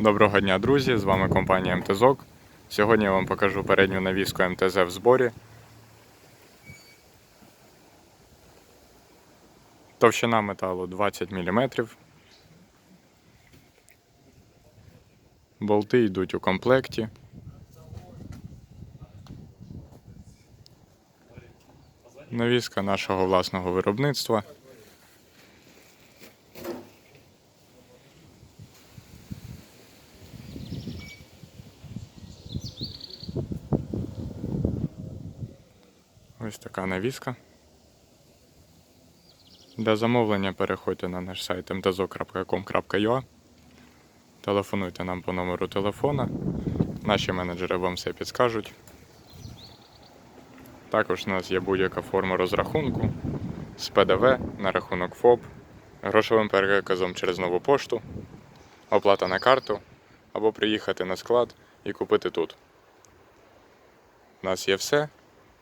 Доброго дня, друзі! З вами компанія МТЗОК. Сьогодні я вам покажу передню навіску МТЗ в зборі. Товщина металу 20 мм. Болти йдуть у комплекті. Навіска нашого власного виробництва. Ось така навіска. Для замовлення переходьте на наш сайт mtzo.com.ua Телефонуйте нам по номеру телефона. Наші менеджери вам все підскажуть. Також у нас є будь-яка форма розрахунку з ПДВ на рахунок ФОП, грошовим переказом через нову пошту, оплата на карту або приїхати на склад і купити тут. У нас є все.